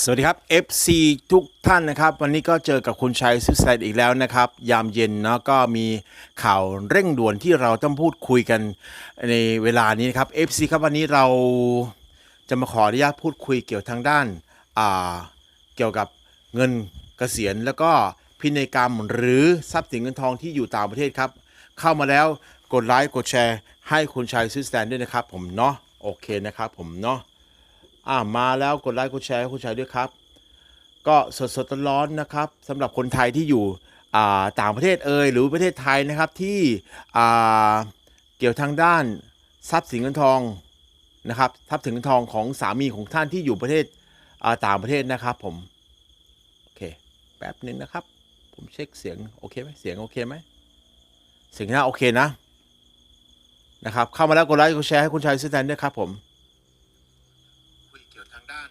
สวัสดีครับ FC ทุกท่านนะครับ วันนี้ก็เจอกับคุณชัยซิสไซด์อีกแล้วนะครับ ยามเย็นเนาะก็มีข่าวเร่งด่วนที่เราต้องพูดคุยกันในเวลานี้นะครับ FC ครับวันนี้เราจะมาขออนุญาตพูดคุยเกี่ยวทางด้านอ่าเกี่ยวกับเงินเกษียณแล้วก็พินัยกรรมหรือทรัพย์สินเงินทองที่อยู่ต่างประเทศครับ เข้ามาแล้วกดไลค์กดแชร์ ให้คุณชัยซิสแตนด้วยนะครับ ผมเนาะโอเคนะครับผมเนาะ อ่ามาแล้วกดไลค์กดแชร์ให้คุณชายด้วยครับ ก็สดสดร้อนนะครับสำหรับคนไทยที่อยู่อ่าต่างประเทศเอ่ยหรือประเทศไทยนะครับที่อ่าเกี่ยวทางด้านทรัพย์สินเงินทองนะครับทรัพย์สินเงินทองของสามีของท่านที่อยู่ประเทศอ่าต่างประเทศนะครับผมโอเคแป๊บหนึ่งนะครับ ผมเช็คเสียงโอเคไหมเสียงโอเคไหมเสียงน่าโอเคนะนะครับเข้ามาแล้วกดไลค์กดแชร์ให้คุณชายสแตนด้วยครับผม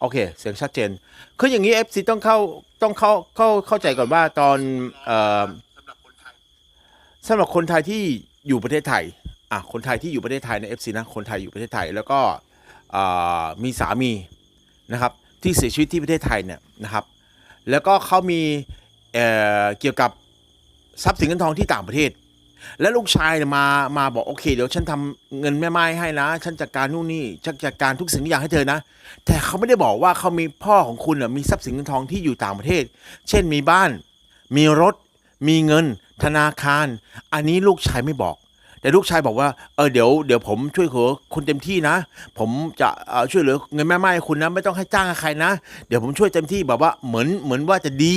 โอเค เสียงชัดเจน คืออย่างนี้ FC ต้องเข้าต้องเข้าเข้าเข้าใจก่อนว่าตอนเอ่อสำหรับคนไทยที่อยู่ประเทศไทยอะคนไทยที่อยู่ประเทศไทยใน FC นะคนไทยอยู่ประเทศไทยแล้วก็เอ่อมีสามีนะครับที่เสียชีวิตที่ประเทศไทยเนี่ยนะครับ แล้วก็เขามีเอ่อเกี่ยวกับทรัพย์สินเงินทองที่ต่างประเทศ แล้วลูกชายเนี่ยมามาบอกโอเค เดี๋ยวฉันทำเงินแม่ไม้ให้นะ ฉันจัดการนู่นนี่ฉันจัดการทุกสิ่งทุกอย่างให้เธอนะ แต่เขาไม่ได้บอกว่าเขามีพ่อของคุณน่ะมีทรัพย์สินเงินทองที่อยู่ต่างประเทศ เช่นมีบ้าน มีรถ มีเงิน ธนาคาร อันนี้ลูกชายไม่บอก แต่ลูกชายบอกว่าเออเดี๋ยวเดี๋ยวผมช่วยเหลือคุณเต็มที่นะ ผมจะเออช่วยเหลือเงินแม่ไม้คุณนะ ไม่ต้องให้จ้างใครนะ เดี๋ยวผมช่วยเต็มที่แบบว่าเหมือนเหมือนว่าจะดี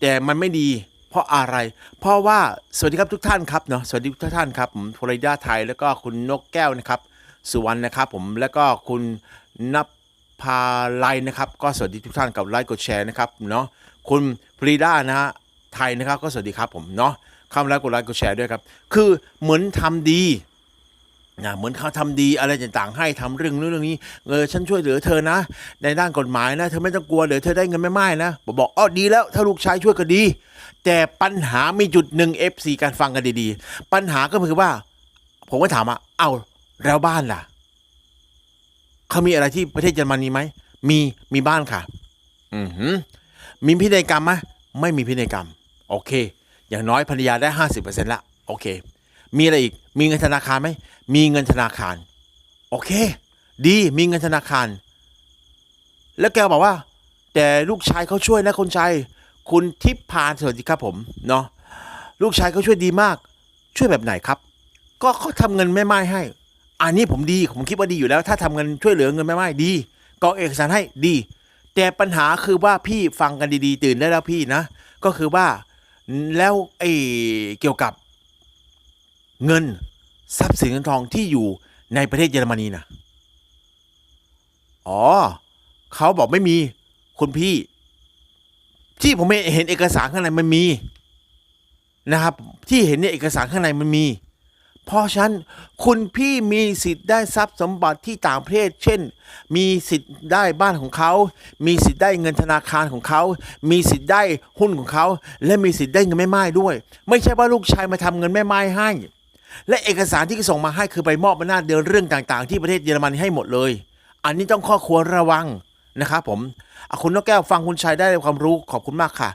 แต่มันไม่ดี ราะอะไร เพราะว่าสวัสดีครับทุกท่านครับเนาะสวัสดีทุกท่านครับผมโฟริดาไทยแล้วก็คุณนกแก้วนะครับสุวรรณนะครับผมแล้วก็คุณนับพาไลนะครับ ก็สวัสดีทุกท่านกับไลค์กดแชร์นะครับเนาะคุณฟรีด้านะฮะไทยนะครับ ก็สวัสดีครับผมเนาะเข้ามาแล้วกดไลค์กดแชร์ด้วยครับ คือเหมือนทำดีนะเหมือนเขาทำดีอะไรต่างๆ ให้ทำเรื่องนู้นเรื่องนี้เออฉันช่วยเหลือเธอนะ ในด้านกฎหมายนะ เธอไม่ต้องกลัวเดี๋ยวเธอได้เงินไม่ไม่นะบอกบอกอ๋อดีแล้วถ้าลูกชายช่วยก็ดี แต่ปัญหามีจุดหนึ่ง FC การฟังกันดีๆ ปัญหาก็คือว่า ผมก็ถามว่าเอ้าแล้วบ้านล่ะ เขามีอะไรที่ประเทศเยอรมนีไหม มีมีบ้านค่ะ อือหือมีพินัยกรรมไหมไม่มีพินัยกรรม โอเค อย่างน้อยภรรยาได้ห้าสิบเปอร์เซ็นต์ละ โอเค มีอะไรอีก มีเงินธนาคารไหม มีเงินธนาคาร โอเค ดีมีเงินธนาคาร แล้วแกบอกว่า แต่ลูกชายเขาช่วยนะคนชาย คุณทิพพานสวัสดีครับผมเนาะลูกชายเขาช่วยดีมาก ช่วยแบบไหนครับ ก็เขาทำเงินแม่ไม้ให้ อันนี้ผมดีผมคิดว่าดีอยู่แล้ว ถ้าทำเงินช่วยเหลือเงินแม่ไม้ดีกรอกเอกสารให้ดี แต่ปัญหาคือว่าพี่ฟังกันดีๆ ตื่นได้แล้วพี่นะ ก็คือว่าแล้วไอ้เกี่ยวกับเงินทรัพย์สินเงินทองที่อยู่ในประเทศเยอรมนีนะอ๋อเขาบอกไม่มีคุณพี่ ที่ผมเห็นเอกสารข้างในมันมีนะครับ ที่เห็นในเอกสารข้างในมันมี เพราะฉะนั้นคุณพี่มีสิทธิ์ได้ทรัพย์สมบัติที่ต่างประเทศ เช่น มีสิทธิ์ได้บ้านของเขา มีสิทธิ์ได้เงินธนาคารของเขา มีสิทธิ์ได้หุ้นของเขา และมีสิทธิ์ได้เงินแม่ไม้ด้วย ไม่ใช่ว่าลูกชายมาทำเงินแม่ไม้ให้ และเอกสารที่ส่งมาให้คือใบมอบอำนาจเดินเรื่องต่าง ๆ ที่ประเทศเยอรมันให้หมดเลย อันนี้ต้องข้อควรระวัง นะครับผมอะคุณนกแก้วฟังคุณชัยได้ความรู้ขอบคุณมากค่ะ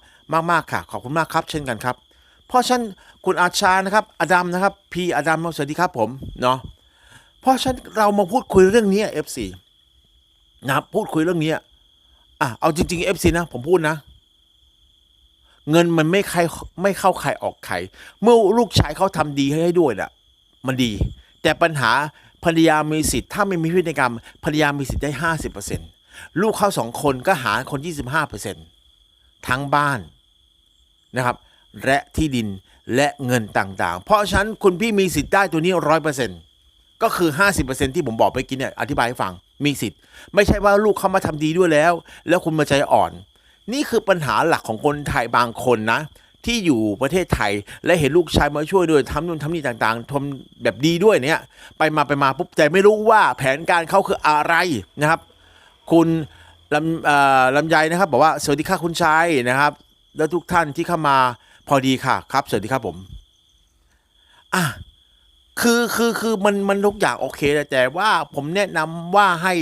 มากๆค่ะ ขอบคุณมากครับ เช่นกันครับ เพราะฉันคุณอาชานะครับ อดัมนะครับ พีอดัมสวัสดีครับผมเนาะเพราะฉันเรามาพูดคุยเรื่องนี้ F4 นะครับพูดคุยเรื่องนี้อะเอาจริงๆ F4 นะ ผมพูดนะ เงินมันไม่ใครไม่เข้าใครออกใครเมื่อลูกชายเขาทำดีให้ด้วยน่ะมันดี แต่ปัญหาภรรยามีสิทธิ์ถ้าไม่มีพฤติกรรมภรรยามีสิทธิ์ได้ห้าสิบเปอร์เซ็นต์ ลูกเขาสองคนก็หารคนยี่สิบห้าเปอร์เซ็นทั้งบ้านนะครับ และที่ดินและเงินต่างๆ เพราะฉะนั้นคุณพี่มีสิทธิ์ได้ตัวนี้ร้อยเปอร์เซ็นก็คือห้าสิบเปอร์เซ็นที่ผมบอกไปกินเนี่ยอธิบายให้ฟังมีสิทธิ์ ไม่ใช่ว่าลูกเขามาทำดีด้วยแล้ว แล้วคุณมาใจอ่อน นี่คือปัญหาหลักของคนไทยบางคนนะที่อยู่ประเทศไทยและเห็นลูกชายมาช่วยด้วยทำนู่นทำนี่ต่างๆทำแบบดีด้วยเนี่ย ไปมาไปมาปุ๊บแต่ไม่รู้ว่าแผนการเขาคืออะไรนะครับ คุณลำลำไยนะครับบอกว่าสวัสดีค่ะคุณชายนะครับ แล้วทุกท่านที่เข้ามาพอดีค่ะครับ สวัสดีครับผมอะคือคือคือมันมันทุกอย่างโอเคแต่แต่ว่าผมแนะนำว่าให้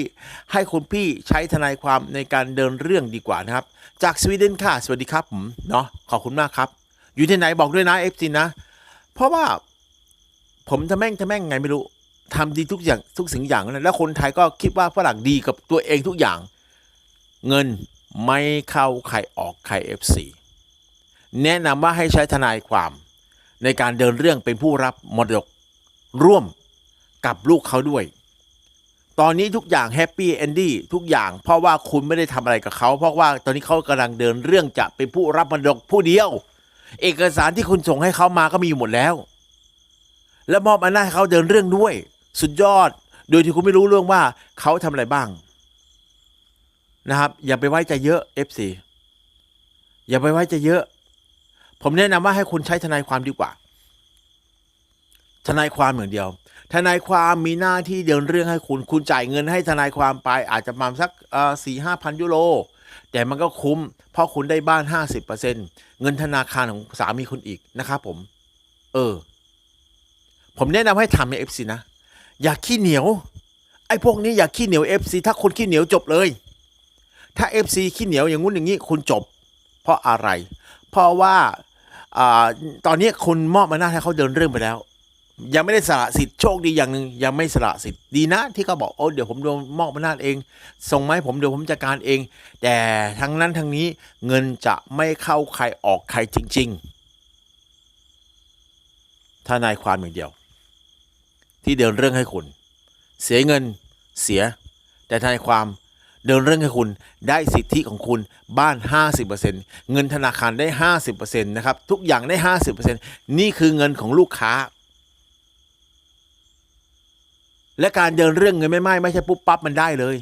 ให้คุณพี่ใช้ทนายความในการเดินเรื่องดีกว่านะครับ จากสวีเดนค่ะ สวัสดีครับผมเนาะขอบคุณมากครับ อยู่ที่ไหนบอกด้วยนะเอฟซีนะ เพราะว่าผมทำแม่งทำแม่งไงไม่รู้ ทำดีทุกอย่างทุกสิ่งอย่างแล้วคนไทยก็คิดว่าฝรั่งดีกับตัวเองทุกอย่าง เงินไม่เข้าใครออกใครเอฟซีแนะนำว่าให้ใช้ทนายความ ในการเดินเรื่องเป็นผู้รับมรดกร่วมกับลูกเขาด้วย ตอนนี้ทุกอย่างแฮปปี้เอนดี้ทุกอย่างเพราะว่าคุณไม่ได้ทำอะไรกับเขา เพราะว่าตอนนี้เขากำลังเดินเรื่องจะเป็นผู้รับมรดกผู้เดียว เอกสารที่คุณส่งให้เขามาก็มีอยู่หมดแล้ว และมอบอำนาจให้เขาเดินเรื่องด้วย สุดยอด โดยที่คุณไม่รู้เรื่องว่าเขาทำอะไรบ้าง นะครับ อย่าไปไว้ใจเยอะ FC อย่าไปไว้ใจเยอะ ผมแนะนำว่าให้คุณใช้ทนายความดีกว่า ทนายความอย่างเดียว ทนายความมีหน้าที่เดินเรื่องให้คุณ คุณจ่ายเงินให้ทนายความไปอาจจะประมาณสักสี่ห้าพันยูโรแต่มันก็คุ้ม เพราะคุณได้บ้าน 50%เงินธนาคารของสามีคุณอีกนะครับผม เออ ผมแนะนำให้ทำใน FC นะ อย่าขี้เหนียว ไอ้พวกนี้อย่าขี้เหนียว FC ถ้าคนขี้เหนียวจบเลย ถ้า FC ขี้เหนียวอย่างงู้นอย่างนี้คุณจบ เพราะอะไร เพราะว่าอตอนนี้คุณมอบอำนาจให้เขาเดินเรื่องไปแล้ว ยังไม่ได้สละสิทธิ์โชคดีอย่างหนึ่งยังไม่สละสิทธิ์ดีนะ ที่เขาบอกโอ้เดี๋ยวผมโดนมอบอำนาจเอง ส่งไม้ผมเดี๋ยวผมจัดการเอง แต่ทั้งนั้นทั้งนี้เงินจะไม่เข้าใครออกใครจริงๆถ้านายความอย่างเดียว ที่เดินเรื่องให้คุณ เสียเงินเสีย แต่ทนายความเดินเรื่องให้คุณได้สิทธิของคุณบ้าน 50%เงินธนาคารได้ 50%นะครับทุกอย่างได้ 50%นี่คือเงินของลูกค้า และการเดินเรื่องเงินไม่ไม่ไม่ใช่ปุ๊บปั๊บมันได้เลย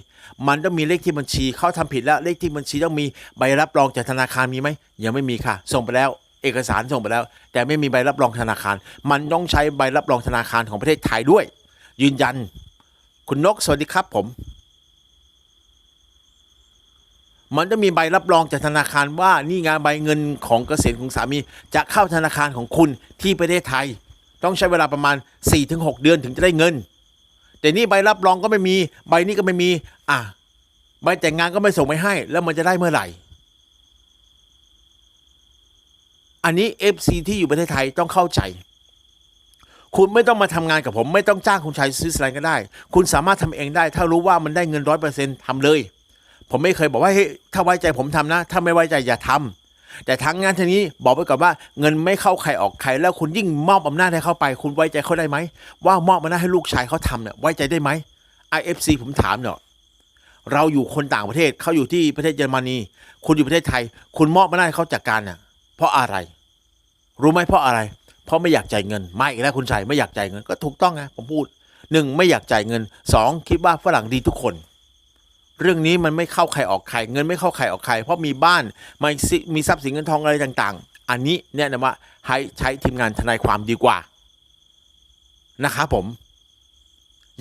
มันต้องมีเลขที่บัญชีเขาทำผิดแล้วเลขที่บัญชีต้องมีใบรับรองจากธนาคารมีไหมยังไม่มีค่ะ ส่งไปแล้ว เอกสารส่งไปแล้ว แต่ไม่มีใบรับรองธนาคาร มันต้องใช้ใบรับรองธนาคารของประเทศไทยด้วย ยืนยัน คุณนกสวัสดีครับผม มันจะมีใบรับรองจากธนาคารว่านี่งานใบเงินของเกษียณของสามี จะเข้าธนาคารของคุณที่ประเทศไทย ต้องใช้เวลาประมาณ 4-6 เดือนถึงจะได้เงิน แต่นี่ใบรับรองก็ไม่มี ใบนี้ก็ไม่มี อะใบแต่งงานก็ไม่ส่งไปให้ แล้วมันจะได้เมื่อไหร่ อันนี้ FC ที่อยู่ประเทศไทยต้องเข้าใจ คุณไม่ต้องมาทำงานกับผม ไม่ต้องจ้างคุณชายซื้อสไลด์ก็ได้ คุณสามารถทำเองได้ ถ้ารู้ว่ามันได้เงินร้อยเปอร์เซ็นต์ทำเลย ผมไม่เคยบอกว่าเฮ้ยถ้าไว้ใจผมทำนะ ถ้าไม่ไว้ใจอย่าทำแต่ทั้งงานทีนี้บอกไปก่อนว่าเงินไม่เข้าใครออกใคร แล้วคุณยิ่งมอบอำนาจให้เขาไป คุณไว้ใจเขาได้ไหมว่ามอบอำนาจให้ลูกชายเขาทำเนี่ยไว้ใจได้ไหม IFC ผมถามเนาะเราอยู่คนต่างประเทศเขาอยู่ที่ประเทศเยอรมนี คุณอยู่ประเทศไทย คุณมอบอำนาจให้เขาจัดการน่ะ เพราะอะไร รู้ไหมเพราะอะไร เพราะไม่อยากจ่ายเงินไม่อีกแล้วคุณชายไม่อยากจ่ายเงินก็ถูกต้องไงผมพูดหนึ่งไม่อยากจ่ายเงินสองคิดว่าฝรั่งดีทุกคน เรื่องนี้มันไม่เข้าใครออกใคร เงินไม่เข้าใครออกใคร เพราะมีบ้านมีมีทรัพย์สินเงินทองอะไรต่าง ๆ อันนี้แนะนำว่าให้ใช้ทีมงานทนายความดีกว่านะครับผม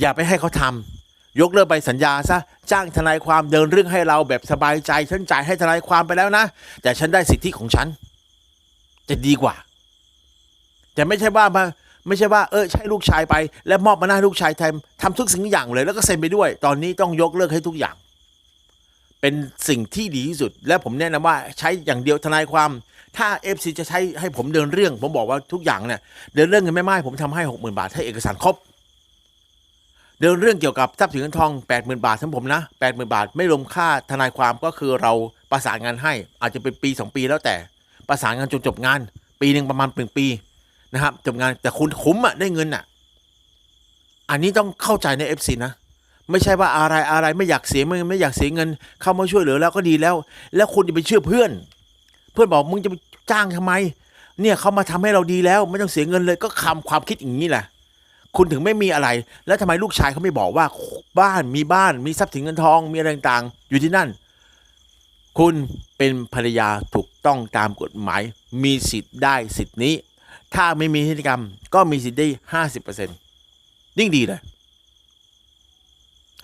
อย่าไปให้เขาทำยกเลิกใบสัญญาซะจ้างทนายความเดินเรื่องให้เราแบบสบายใจฉันจ่ายให้ทนายความไปแล้วนะ แต่ฉันได้สิทธิของฉัน จะดีกว่าแต่ไม่ใช่ว่ามาไม่ใช่ว่าเออใช่ลูกชายไป แล้วมอบมาหน้าลูกชายแทำทำทุกสิ่งทุกอย่างเลย แล้วก็เซ็นไปด้วย ตอนนี้ต้องยกเลิกให้ทุกอย่าง เป็นสิ่งที่ดีที่สุด และผมแนะนำว่าใช้อย่างเดียวทนายความ ถ้า FC จะใช้ให้ผมเดินเรื่อง ผมบอกว่าทุกอย่างเนี่ยเดินเรื่องเงินไม่ไม้ผมทำให้หกหมื่นบาทให้เอกสารครบเดินเรื่องเกี่ยวกับทรัพย์สินเงินทองแปดหมื่นบาททั้งผมนะแปดหมื่นบาท ไม่รวมค่าทนายความก็คือเราประสานงานให้ อาจจะเป็นปีสองปีแล้วแต่ ประสานงานจนจบงาน ปีหนึ่งประมาณหนึ่งปีนะครับ จบงานแต่คุณคุ้มอะได้เงินอะอันนี้ต้องเข้าใจใน FC นะ ไม่ใช่ว่าอะไรอะไรไม่อยากเสียเงินไม่อยากเสียเงิน เข้ามาช่วยเหลือแล้วก็ดีแล้ว แล้วคุณจะไปเชื่อเพื่อน เพื่อนบอกมึงจะไปจ้างทำไม เนี่ยเขามาทำให้เราดีแล้ว ไม่ต้องเสียเงินเลยก็คำความคิดอย่างนี้แหละคุณถึงไม่มีอะไร แล้วทำไมลูกชายเขาไม่บอกว่าบ้านมีบ้านมีทรัพย์สินเงินทองมีอะไรต่างๆอยู่ที่นั่น คุณเป็นภรรยาถูกต้องตามกฎหมาย มีสิทธิ์ได้สิทธิ์นี้ ถ้าไม่มีพิธีกรรมก็มีสิทธิ์ได้ห้าสิบเปอร์เซ็นต์ยิ่งดีเลย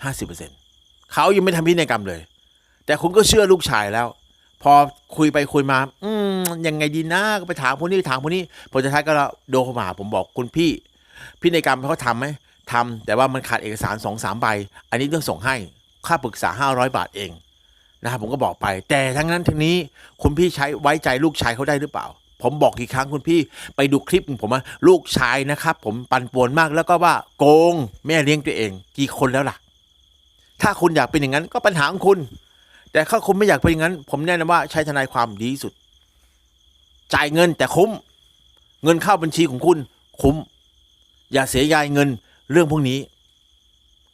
ห้าสิบเปอร์เซ็นต์เขายังไม่ทำพิธีกรรมเลย แต่คุณก็เชื่อลูกชายแล้ว พอคุยไปคุยมา อืมยังไงดีนะก็ไปถามคนนี้ถามคนนี้ผลสุดท้ายก็โดนข้ามาหาผมบอกคุณพี่ พินัยกรรมเขาทำไหมทำแต่ว่ามันขาดเอกสารสองสามใบ อันนี้ต้องส่งให้ค่าปรึกษาห้าร้อยบาทเอง นะครับผมก็บอกไป แต่ทั้งนั้นทั้งนี้คุณพี่ใช้ไว้ใจลูกชายเขาได้หรือเปล่า ผมบอกกี่ครั้งคุณพี่ไปดูคลิปของผมว่าลูกชายนะครับ ผมปั่นป่วนมากแล้วก็ว่าโกงแม่เลี้ยงตัวเอง กี่คนแล้วล่ะ ถ้าคุณอยากเป็นอย่างนั้นก็ปัญหาของคุณ แต่ถ้าคุณไม่อยากเป็นอย่างนั้น ผมแนะนำว่าใช้ทนายความดีที่สุด จ่ายเงินแต่คุ้ม เงินเข้าบัญชีของคุณ คุ้ม อย่าเสียยายเงินเรื่องพวกนี้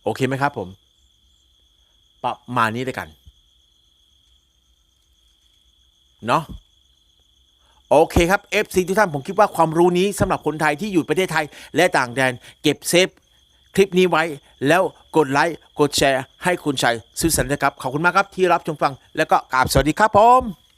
โอเคไหมครับ ผม ประมาณนี้ด้วยกัน เนาะโอเคครับ FC ทุกท่านผมคิดว่าความรู้นี้สำหรับคนไทยที่อยู่ประเทศไทย และต่างแดน เก็บเซฟคลิปนี้ไว้ แล้วกดไลค์กดแชร์ ให้คุณชัยสุสันนะครับ ขอบคุณมากครับที่รับชมฟัง แล้วก็กราบสวัสดีครับผม